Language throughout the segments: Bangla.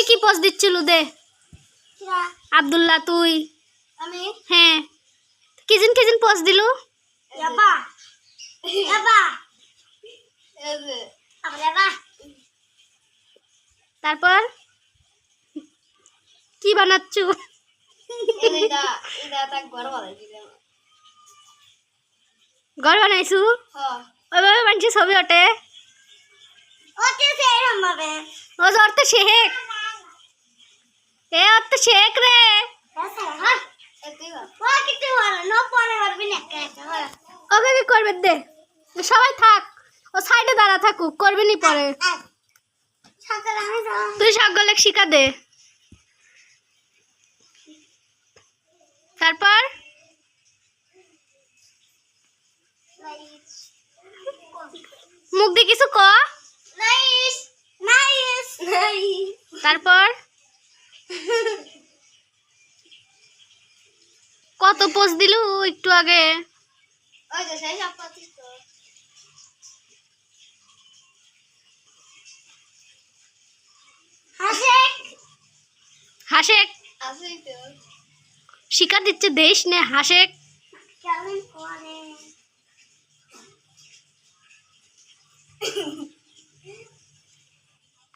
তুই কি পোজ দিচ্ছিল দে? আব্দুল্লাহ তুই। আমি? হ্যাঁ। কিজিন কিজিন পোজ দিলু? ইয়াবা। ইয়াবা। তারপর? কি বানাচ্ছু? ঘর বানাইছু হ্যাঁ। ওইভাবে বানছি ছবি ওঠে সেরকম ও জ্বর তো শেখ এ শেখ রে। ওকে কি করবে দে। সবাই থাক। ও সাইডে দাঁড়া থাকুক করবে নি পরে তুই সকলে শিখা দে তারপর মুখ দিয়ে কিছু ক নাইস নাইস নাইস তারপর কত পোস্ট দিলু একটু আগে। হাসেক। হাসে আসেই তো। শিকা দিচ্ছে দেশ নে হাসেক।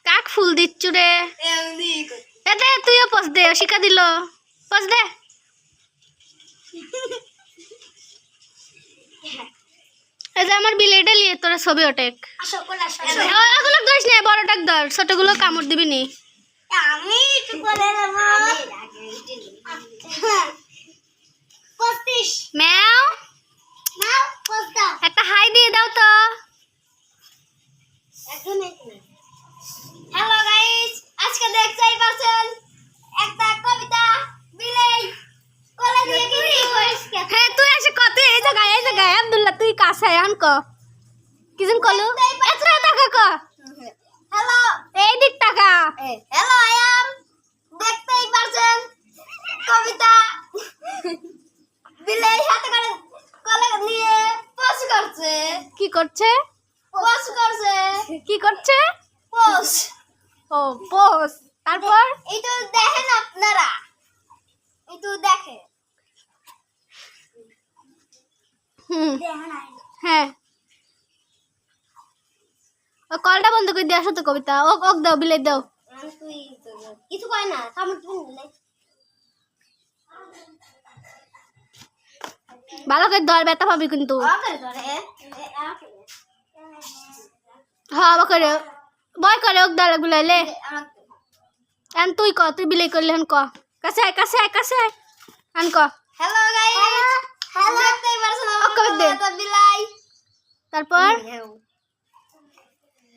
কাক ফুল দিচ্ছু রে? তুইও পোস্ট দে শিকা দিল। পোস্ট দে। এই যে আমার বিলেটা নিয়ে তোরা ছবি আসো ওগুলো ধরিস না বড়টাক ধর ছোটগুলো কামড় দিবি নি। আমি করে ম্যাও নাও পোস্ট দাও একটা হাই দিয়ে দাও তো একজন হ্যালো গাইস আজকে দেখতেই পাচ্ছেন একটা কবিতা বিলেই কোলে দিয়ে কি পরিষ্কার হ্যাঁ তুই এসে কত এই জায়গায় এই জায়গায় আব্দুল্লাহ তুই কাছে ক কিজন কলু? এত টাকা ক। হ্যালো এই দিক টাকা হ্যালো আই এম দেখতেই পাচ্ছেন কবিতা। বিলেই হাতে করে কোলে নিয়ে পোস্ট করছে। কি করছে? পোস্ট করছে। কি করছে? পোস্ট ও পোস। তারপর? এই তো দেখেন আপনারা। এই তো দেখেন। হুম। দেখেন হ্যাঁ। ও কলটা বন্ধ করে দিয়ে আসো তো কবিতা। ও ওক দাও বিলাই দাও। কিছু কয় না সামনে তুমি নিলে ভালো করে ধর ব্যথা পাবি কিন্তু। ওকে হ্যাঁ করে। বয় করে। ওক দাও বুলাইলে এন তুই ক তুই বিলাই করলে হেন ক। কাছে আয় কাছে আয় কাছে আয়। আন ক। Hello guys hello okay. বিলাই। তারপর?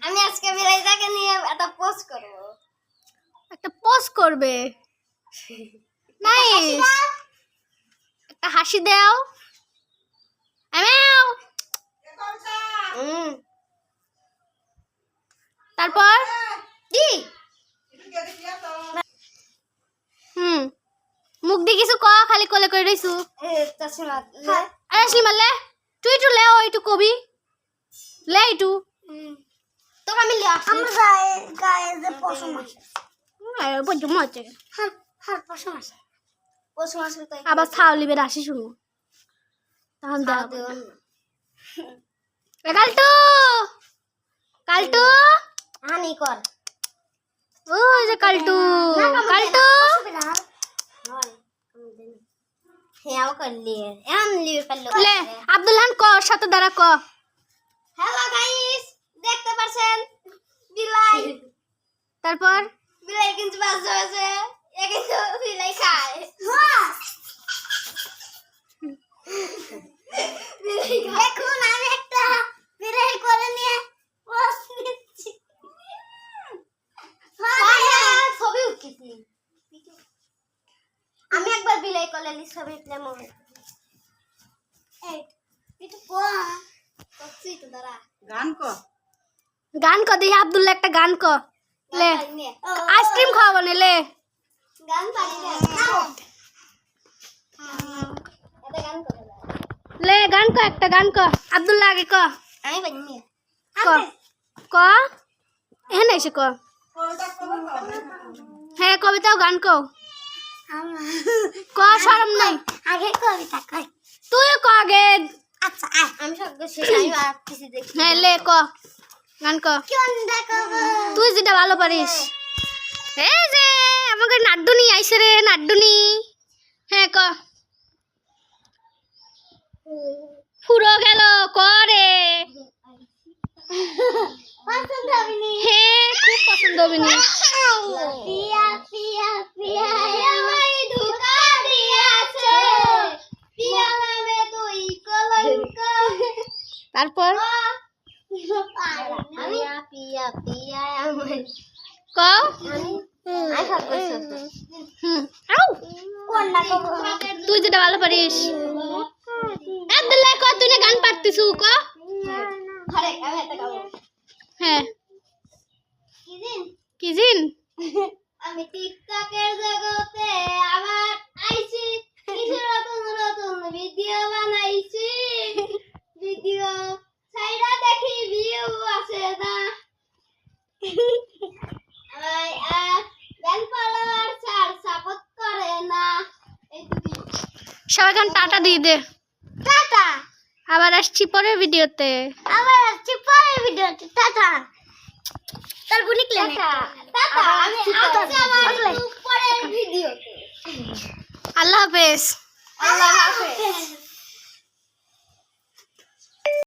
আমি আজকে বিলাইটাকে নিয়ে একটা পোস্ট করব। একটা পোস্ট করবে? নাইস একটা হাসি দাও। আমিও হুম। তারপর? কি? হুম। মুখ দিয়ে কিছু ক খালি কলে করে রইছু। আরে আসলি মারলে? তুই একটু লে একটু কবি। লে একটু তো আমি আমরা গায়ে গায়ে যে পশম আছে। বলছো মজা হ্যাঁ হ্যাঁ পশম আছে। পশম আছে তাই। আবার ছাউলিবে আসি শুনু। তখন এ কালটু! কালটু! হানি কর। ওই যে কালটু। কালটু! হ্যাঁ কর লিয়ে এমন লিয়ে ফেলল। লে আব্দুল্লাহান ক সাথে দাঁড়া ক। পাচ্ছেন বিলাই। তারপর? বিলাই কিন্তু বাস হয়েছে এ কিন্তু বিলাই খায়। দেখুন আমি একটা বিলাই করে নিয়ে ছবি উঠতেছি আমি একবার বিলাই করলে নি ছবি উঠলে মনে এই করছি তো দাঁড়া। গান ক গান ক দেখি আব্দুল্লাহ একটা গান ক লে আইসক্রিম খাওয়াবো নে লে। গান পারি না এটা গান করে দাও। লে গান ক একটা গান ক আব্দুল্লাহ আগে ক আমি পারি না ক ক এখানে এসে ক হ্যাঁ কবিতাও গান কও ক সরম নাই। আগে কবিতা কই তুই ক আগে। আচ্ছা আমি সব শেষ আমি আর কিছু দেখি। হ্যাঁ লে ক গান তুই যেটা ভালো পারিস। এই যে, আমাকে নাড্ডুনি আইসে রে নাড্ডুনি হ্যাঁ ক। পুরো গেল করে হ্যাঁ তারপর? পিয়া পিয়া পিয়া তুই যেটা ভালো পারিস। আব্দুল্লাহ ক তুই গান পারতিস ক হ্যাঁ। কি দিন? কি জিন আমি টিকটকের জগতে আবার আইছি কিছু নতুন নতুন ভিডিও বানাইছি ভিডিও সাইডা দেখি ভিউ আছে না আমার ব্যাংক ফলোয়ার স্যার সাপোর্ট করে না এইটুকুই গান টাটা দিয়ে দে। টাটা। আবার আসছি পরের ভিডিওতে। আবার আসছি পরের ভিডিওতে। টাটা। তার গুনি লেনে টাটা। আমি আসছি আবার পরের ভিডিওতে। আল্লাহ হাফেজ। আল্লাহ হাফেজ।